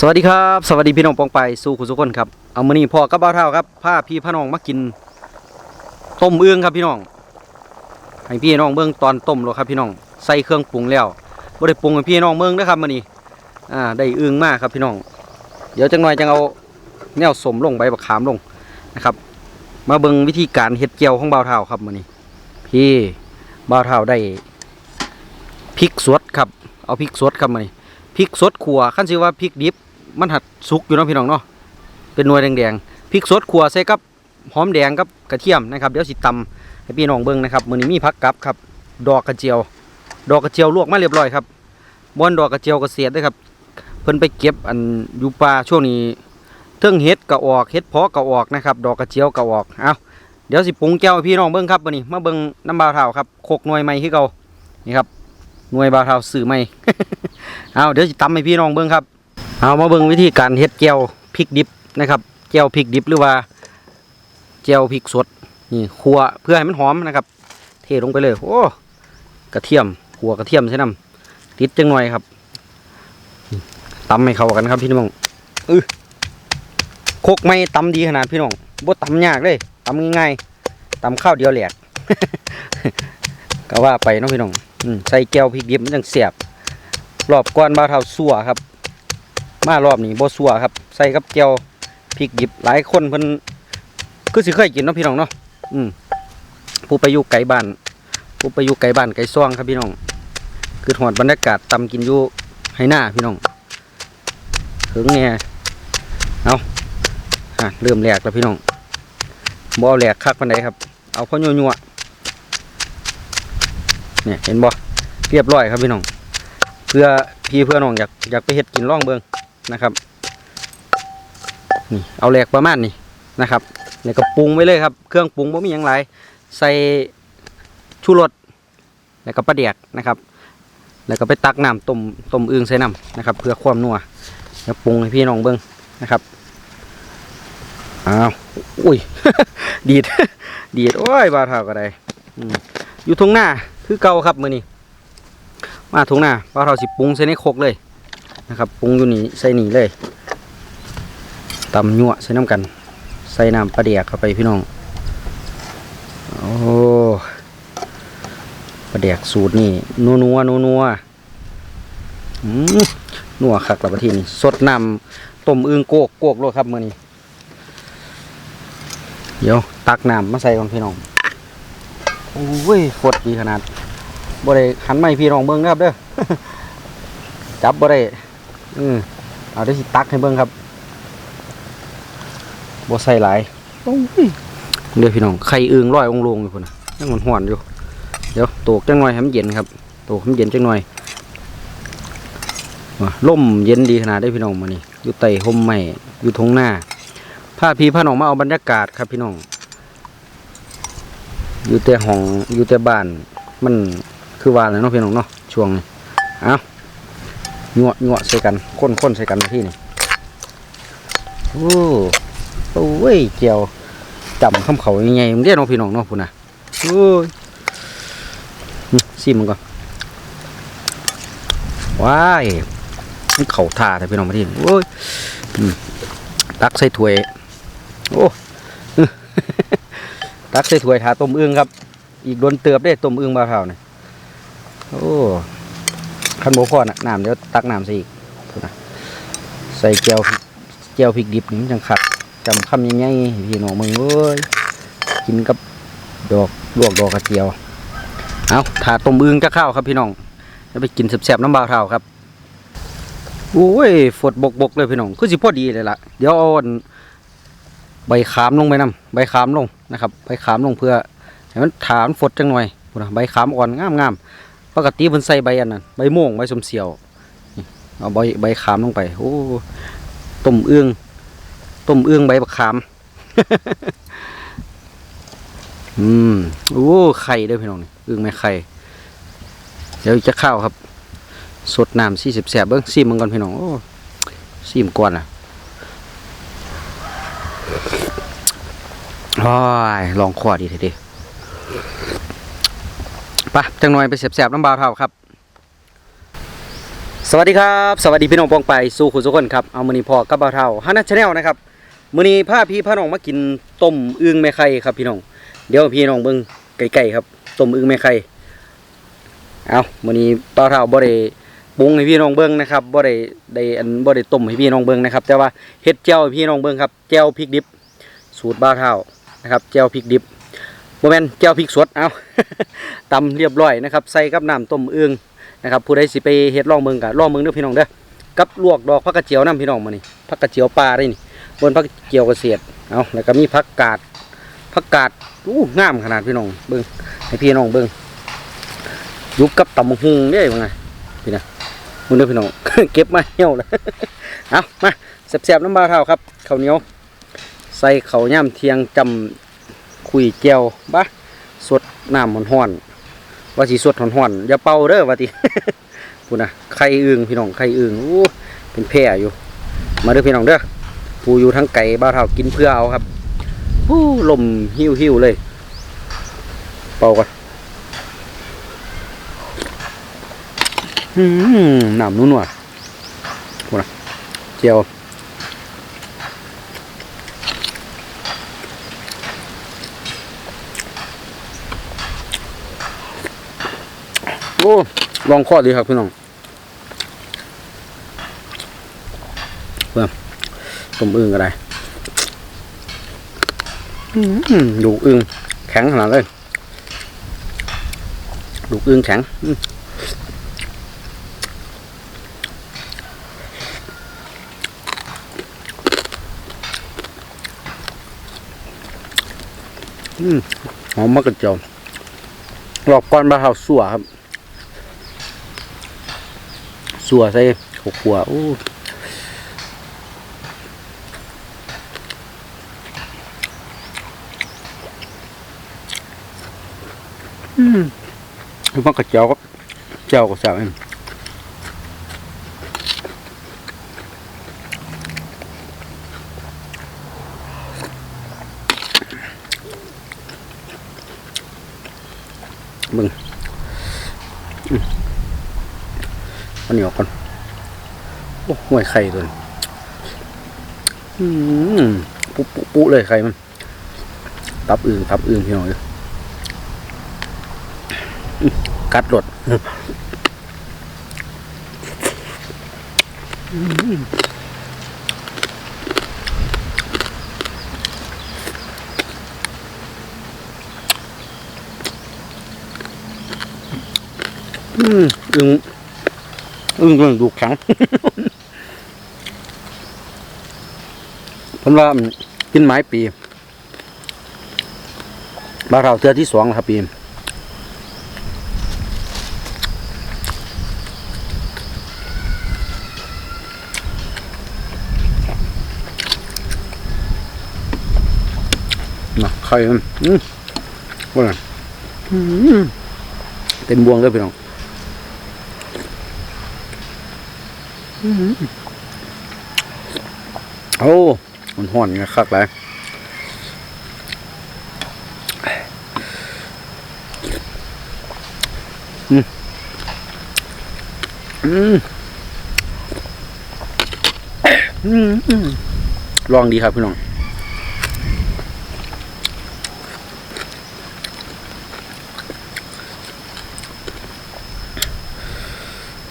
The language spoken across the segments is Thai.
สวัสดีครับ สวัสดีพี่น้องปองไปสู่คุณทุคนครับเอามือนี้พ่อกับบ่าเท่าครับพาพี่พาน้องมากิน ต้มเอื้องครับพี่น้องให้พี่น้องเบิ่งตอนต้มแล้วครับพี่น้องใส่เครื่องปรุงแล้วบ่ได้ปรุงให้พี่น้องเบิ่งนะครับมือนี้อ่าได้เอื้องมากครับพี่น้อง เดี๋ยวจังหน่อยจังเอาแนวสมลงใบบักขามลงนะครับ มาเบิ่งวิธีการเฮ็ดเจียวของบ่าวเท่าครับมือนี้พี่บ่าวเท่าได้พริกสดครับเอาพริกสดครับมือนี้พริกสดขัวขั้นชื่อว่าพริกดิบ มันหัดสุกอยู่เนาะพี่น้องเนาะเป็นหน่วยแดงๆพริกสดขัวใส่กับหอมแดงกับกระเทียมนะครับเดี๋ยวสิตำให้พี่น้องเบิ่งนะครับมื้อนี้มีผักกับครับดอกกระเจียว ดอกกระเจียวลวกมาเรียบร้อยครับบอนดอกกระเจียวกระเสียดด้วยครับ เพิ่นไปเก็บอันอยู่ป่าช่วงนี้เทิงเฮ็ดกะออกเฮ็ดเพาะกะออกนะครับ ดอกกระเจียวกะออกเอาเดี๋ยวสิปรุงแก้วให้พี่น้องเบิ่งครับมื้อนี้มาเบิ่งน้ำบาวเท่าครับโคกหน่วยใหม่คือเก่านี่ครับหน่วยบาวเท่าสื่อใหม่เอาเดี๋ยวจะตำให้พี่น้องเบิ้งครับ เอามาเบิ้งวิธีการเฮ็ดแจ่วพริกดิบนะครับแจ่วพริกดิบหรือว่าแจ่วพริกสดนี่ขัวเพื่อให้มันหอมนะครับ เทลงไปเลยโอ้กระเทียมขัวกระเทียมใช่น้ำติดจังหน่อยครับตำให้เข้ากันครับพี่น้องอือโคกไม่ตำดีขนาดพี่น้องบ่ตำยากเลยตำง่ายๆตำข้าวเดียวแหลกก็ว่าไปน้องพี่น้องอืใส่แก้วพริกดิบมันจังเสียบรอบก้อนบาเท่าสัวครับ มารอบนี้บ่สัวครับ ใส่กับเจียวพริกดิบหลายคนเพิ่นคือสิเคยกินเนาะพี่น้องเนาะอืมผู้ไปอยู่ไกลบ้านผู้ไปอยู่ไกลบ้านไกลซ่องครับพี่น้อง คือหอดบรรยากาศตำกินอยู่ให้หน้าพี่น้องถึงเนี่ยเอาอะเริ่มแหลกแล้วพี่น้องบ่แหลกคักปันใดครับ เอาพ่อยัวๆเนี่ยเห็นบ่เรียบร้อยครับพี่น้อง เพื่อพี่เพื่อน้องอยากอยากไปเฮ็ดกินร่องเบิง นะครับนี่เอาแหลกประมาณนี้นะครับแล้วก็ปรุงไว้เลยครับ เครื่องปรุงบ่มีหยังหลายใส่ชูรสแล้วก็ปลาเดียกนะครับ แล้วก็ไปตักน้ำต้มต้มอึ่งใส่น้ำนะครับ เพื่อความนัวแล้วปรุงให้พี่น้องเบิงนะครับอ้าวอุ้ยดีดดีดโอ้ยบาเท่าก็ได้อยู่ทงหน้าคือเก่าครับมือนี้มาถุงหน้าปลาเราสิปรุงใส่ในโครกเลย นะครับปรุงอยู่นี่ใส่นี่เลยตำยั่วใส่น้ำกัน ใส่น้ำปลาเดียกเข้าไปพี่น้อง โอ้ปลาเดียกสูตรนี่นัวนัวนัวนัวนัวคักแล้วประทีนี่สดน้ำต้มอึ่งโกกโกกเลยครับมื่อนี้เดี๋ยวตักน้ำมาใส่ก่อนพี่น้องโอ้ยฟดดีขนาดบ่ได้หันไม้พี่น้องเบิ่งนะครับเด้อจับบ่ได้ อืมเอาได้สิตักให้เบิ่งครับบ่ใส่หลายโอ้ยเดี๋ยวพี่น้องไข่อึ่งร้อยองค์ลงอยู่พุ่นน่ะยังมันห่อนอยู่ เดี๋ยวโตกจังหน่อยให้มันเย็นครับโตกให้มันเย็นจังหน่อยว่ะล่มเย็นดีขนาดได้พี่น้องมานี่อยู่ใต้ห่มไม้อยู่ทงหน้าพาพี่พาน้องมาเอาบรรยากาศครับพี่น้อง อยู่แต่ห้องอยู่แต่บ้าน มันคือว่าอะไรเนาะพี่น้องเนาะช่วงนี้เอา หยวหยวใส่กันค้นค้นใส่กันที่นี่โอ้โอ้ยเจียวจำคำเขายังไงมึงเรียกน้องพี่น้องเนาะพูนะโอ้ยนี่ซิมมันก่อนว้ายมันเข่าท่าแต่พี่น้องมาที่นี่โอ้ยตักใส่ถ้วยโอ้ตักใส่ถ้วยทาต้มอึ่งครับ อีกโดนเตือบได้ต้มอึ่งบาเผาเนี่ยโอ้ ขันโบพอนะน้ำเดี๋ยวตักน้ำใส่อีกนะใส่แก้วพริกแก้วพริกดิบนี่จังขัดจำคำยังไงพี่น้องมึงเว้ยกินกับดอกลวกดอกกระเจียว เอาถาต้มอึงจะข้าวครับพี่น้องแล้วไปกินแซ่บๆน้ำบาวเท่าครับโอ้ยฝดบกบกๆเลยพี่น้องคือสิพอดีเลยล่ะเดี๋ยวเอาใบขามลงไปนํใบขามลงนะครับ ใบขามลงเพื่อให้มันถามนฝดจังหน่อยนะใบขามอ่อนงามๆ ปกติเพิ่นใส่ใบอันนั้นใบม่วงใบสมเสียวเอาใบใบขามลงไป โอ้ต้มเอื้องต้มเอื้องใบบักขาม อืมโอ้ไข่ด้อพี่น้องนี่เอื้องไม่ไข่ เดี๋ยวจะข้าวครับ สดน้ำสี่สิบแสบเบิ้งซีมมันก่อนพี่น้องโอ้ซีมก่อนอะโอ้ยลองขวดดีทีเดียวไปจังหน่อยไปเสียบๆน้ำบาวเท่าครับ สวัสดีครับ สวัสดีพี่น้องปองไปสู่คุณทุกคนครับเอามือนี้พอกับบาวเท่าฮันนัชแนลนะครับมือนี้าพี่พาน้องมากินต้มอึ่งแม่ไข่ครับพี่น้อง เดี๋ยวพี่น้องเบิ่งไก่ๆครับต้มอึ่งแม่ไข่เอามือนี้บาวเท่าบ่ได้ปรุงให้พี่น้องเบิ่งนะครับบ่ได้ได้อันบ่ได้ต้มให้พี่น้องเบิ่งนะครับ แต่ว่าเฮ็ดแจ่วให้พี่น้องเบิ่งครับแจ่วพริกดิบสูตรบาวเท่านะครับแจ่วพริกดิบ บ่แมนแจ่วพริกสดเอาตำเรียบร้อยนะครับใส่กับน้ำต้มอึ่งนะครับผู้ใดสิไปเฮ็ดลองเมืองกะลองเมืองเด้อพี่น้องเด้อกับลวกดอกผักกระเจียวน้ำพี่น้องมานี่ผักกระเจียวปลาได้นี่บนผักกระเจียวกระเสียดเอาแล้วก็มีผักกาดผักกาดอู้งามขนาดพี่น้องเบิ่งให้พี่น้องเบิ่งยุบกับตำบักหุงเด้ว่าไงพี่นะมึงเด้อพี่น้องเก็บมาเหี่ยวเลยเอามาแซ่บๆน้ำบาเท่าครับข้าวเหนียวใส่ข้าวย่ำเทียงจำ คุยเจียวบ้าสดน้ำมันห้อนว่าสีสดห่อนๆอนอย่าเป่าเด้อว่าติพูนะไข่อึ่งพี่น้องไข่อึ่งอู้เป็นแพร่อยู่ มาเด้อพี่น้องเด้อปูอยู่ทั้งไก่บ้าเท่ากินเพื่อเอาครับอู้ลมหิวหิวเลย เป่าก่อนอืมน้ำนุ่นว่ะพูนะเจียว อ้ลองข้อดีครับพี่น้องเพิ่มต้มอึ่งก็ได้อืมดูอึ่งแข็งขนาดเลยดูอึ่งแข็งอืมอืมหอมมากกระเจียวหลอกก้อนบะเทาสั่วครับ สัวใส่ข้าวโอ้อืมมันกระเจียวก็เจียวก็แซ่บเองมึง อันนี้ออกก่อนโอ้ห่วยไข่ตัวนี้อืมปุ๊ปุ๊ปุ๊เลยไข่มันตับอึ่งตับอึ่งพี่น้องเอ้ยกัดรดอืมอืมอึ่ง อึ้งเรื่องดูแข็งเพิ่นว่ากินไม้ปีบาเราเทือที่สองแล้วครับปีนะไข่มันอืมว่าไงเต็มบวงเลยพี่น้อง โอ้มันห่อนไงคักเลยอืมอืมอืมอืมลองดีครับพี่น้อง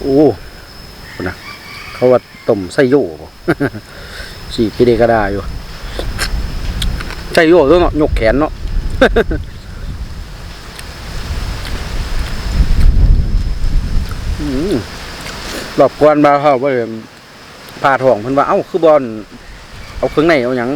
โอ้ เขาว่าต้มไส้โย่สีพี่เดกระดาอยู่ไส้โย่ตัวเนาะยกแขนเนาะอืมรอบกวนบาเขาว่าผ่าท้องเพิ่นว่าเอ้าคือบอลเอาเครื่องในเอาหยัง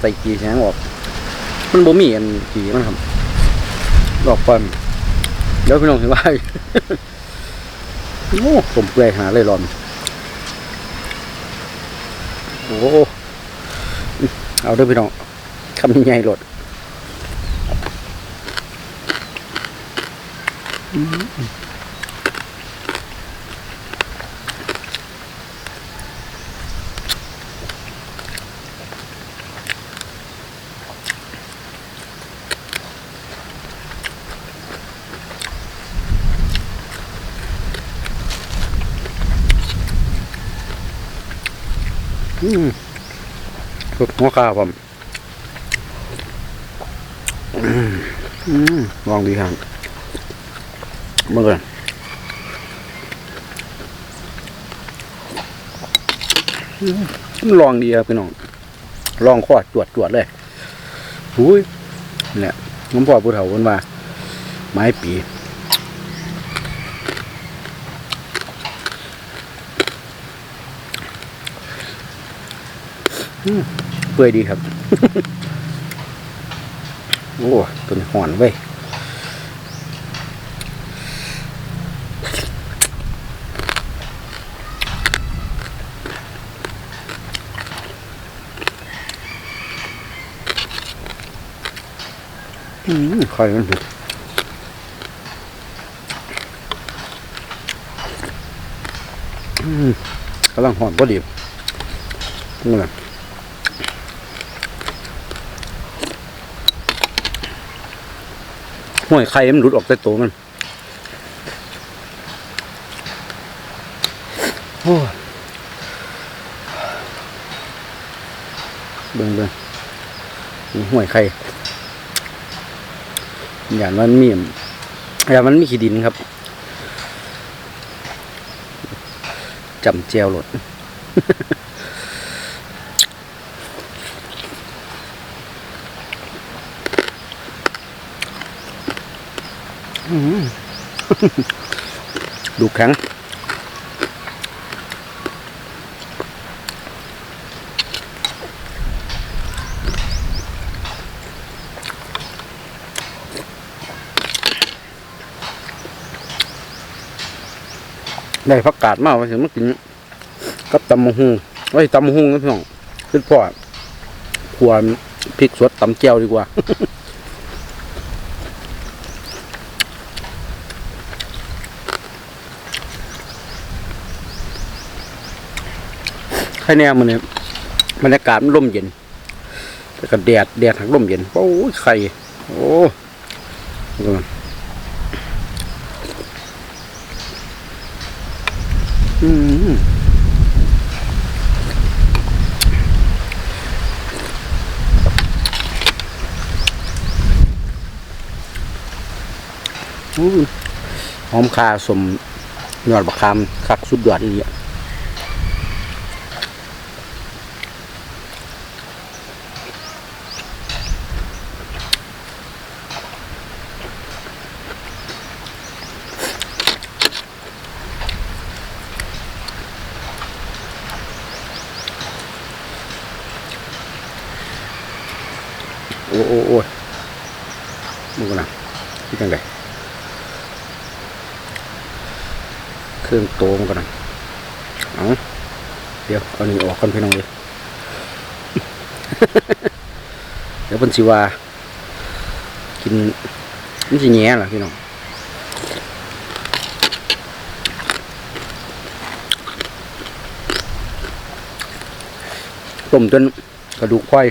ใส่กี่แสงออก มันบ่มีอันกี่มันครับรอบกวนเดี๋ยวพี่น้องเห็นว่าโอ้ผมเปื่อยหาเลยรอน โอ้เอาด้วยพี่น้องคำใหญ่หลดอืม ฝึกหัวข้าวผมลองดีครับเมื่อก่อนลองดีครับพี่น้อง ลองข้อจวดจวดเลยอุ้ยเนี่ยน้ำพ่อผู้เฒ่าคนว่า ไม้ปี เปื่อยดีครับ โอ้ตัวนี้ห่อนเว้ยอืมไข่มันดอืมกำลังหอนพอดีนี่แหละ ห้วยไข่มันหลุดออกแต่ตัวมันโอ้ยเบิ่งเบิ่งนี่ห้วยไข่อย่างมันมีอย่างมันมีขี้ดินครับจำเจียวหลด ดูแข็งได้พักกาดมากว่าถึงมากินกับตำมะฮุงไว้ตำมะฮุงนะพี่น้องคือพ่อควรพริกสดตำเจียวดีกว่า แน่มันเนี่ยบรรยากาศมันร่มเย็นแล้วก็แดดแดดหักร่มเย็นโอ้ยไข่โอ้อืมอู้หอมคาสมยอดบักคามคักสุดยอดอีกโอ้ โอ้โอ้มึงกันะที่จังไดเครื่องโตมกันนะเอาเดี๋ยวเอานี่ออกกันพี่น้องเลยเดี๋ยวเพิ่นสิว่ากินมันสิแง่ล่ะพี่น้องต้มจนกระดูกควาย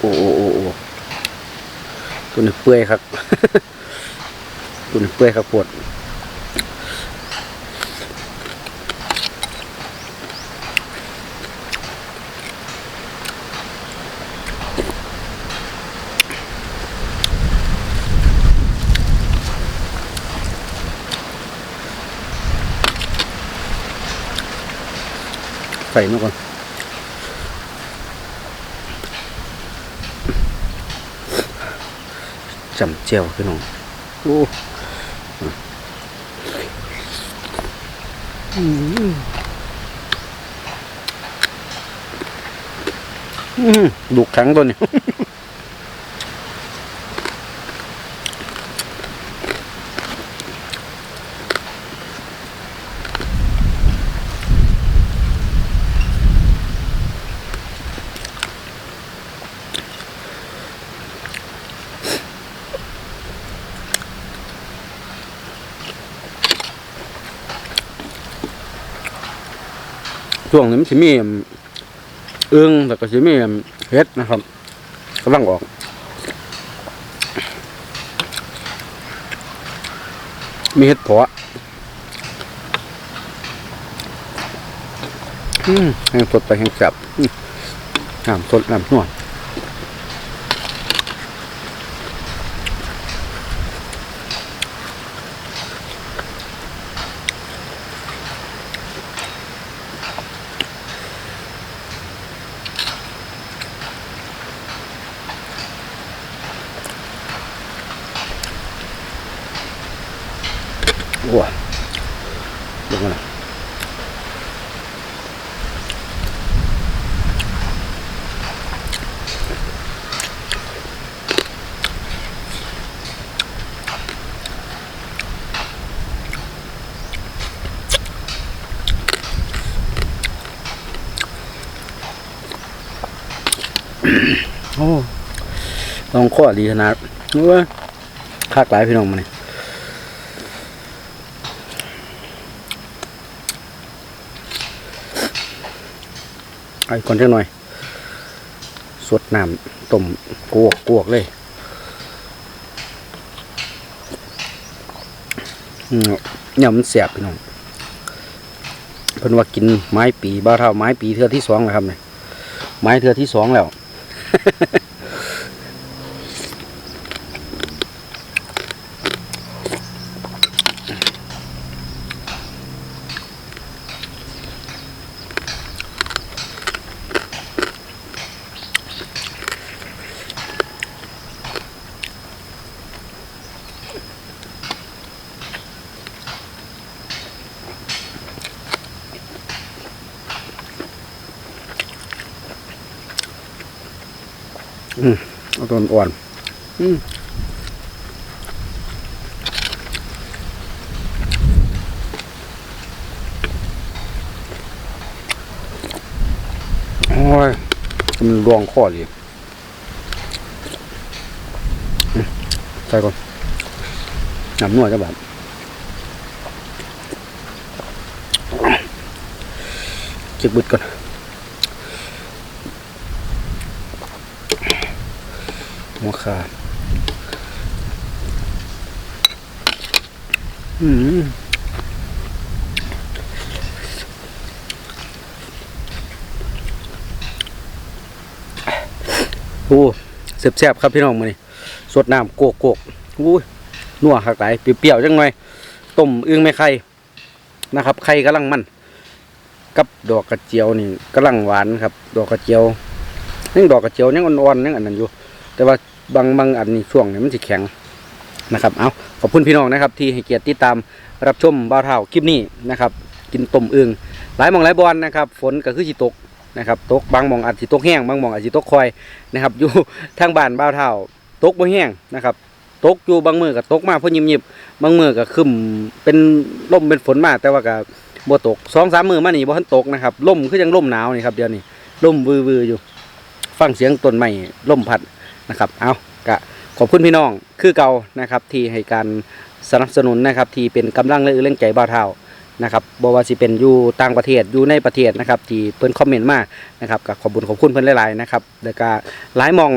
โอ้โอ้โอ้โอ้ตัวนี้เปื่อยครับ ตัวนี้เปื่อยครับปวดใส่มาก่อน จำเจียวพี่น้องโอ้อืมอืมดูกขังตัวนี้ ช่วงนี้มันจะมีเอื้องแต่ก็จะมีเฮ็ดนะครับกำลังออกมีเฮ็ดเพาะอืมแห้งสดไปแห้งแซ่บน้ำสดน้ำนวล โอ้ยลงมาละโอ้ลองข้อดีขนาดนู้ว่าคากหลายพี่น้องมาเนี่ย ไอ้ก่อนจังหน่อย สดน้ำต้มกวกกวกเลยเนี่ยมันเสียบพี่น้องเพิ่นว่ากินไม้ปีบ้าเท่าไม้ปีเทือที่สองแล้วครับเนี่ยไม้เทือที่สองแล้ว เอาต้นอ่อน อืมโอ้ยมันรวงข้อเลยใส่ก่อนน้ำนวดจะแบบจ็บบึดก่อน หัวขาดอืมโอ้เสียบๆครับพี่น้องมานี่สดน้ำโกกโกกอู้ยนัวหักไหลเปรี้ยวๆจังหน่อยต้มอึ้งไม่ไข่นะครับไข่กำลังมันกับดอกกระเจียวนี่กำลังหวานครับ ดอกกระเจียวยังดอกกระเจียวยังอ่อนๆยังอันนั้นอยู่ แต่ว่า บางบางอันนี้ช่วงเนี้มันจะแข็งนะครับ เอาขอบคุณพี่น้องนะครับ ที่ให้เกียรติติดตามรับชมบ้าวเท่าคลิปนี้นะครับ กินต้มอึ่งหลายมองหลายบอลนะครับ ฝนก็คือสิตกนะครับตกบางมองอาจสิตกแห้งบางมองอาจสิตกคอยนะครับ อยู่ทางบ้านบ้าวเท่าตกบ่แห้งนะครับตกอยู่บางมือก็ตกมาเพราะยิบยิบบางมือก็คึมเป็นล่มเป็นฝนมาแต่ว่าก็บ่ตกสองสามมือมานี่บ่ทันตกนะครับล่มคือยังล่มหนาวนี่ครับเดี๋ยวนี้ล่มวือๆอยู่ ฟังเสียงต้นไม้ล่มพัด นะครับ เอากะขอบคุณพี่น้องคือเก่านะครับที่ให้การสนับสนุนนะครับที่เป็นกำลังและเรื่องใจบ่าวเท่านะครับบว่าสิเป็นอยู่ต่างประเทศอยู่ในประเทศนะครับที่เพิ่นคอมเมนต์มานะครับก็ขอบคุณขอบคุณเพิ่นหลายๆนะครับแล้วก็หลายมอง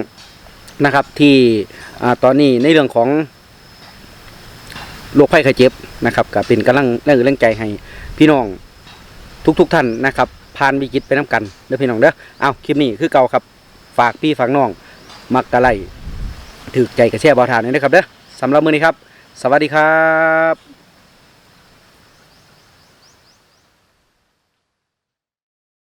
นะครับที่อ่าตอนนี้ในเรื่องของโรคภัยไข้เจ็บนะครับก็เป็นกำลังและเรื่องใจให้พี่น้องทุกๆทท่านนะครับผ่านวิกฤตไปน้กันเด้อพี่น้องเด้อเอาคลิปนี้คือเก่าครับฝากพี่ฝากน้อง มักกะไลถือใจกระแช่บอทานนี่นะครับเด้อสำหรับมือนี้ครับ สวัสดีครับ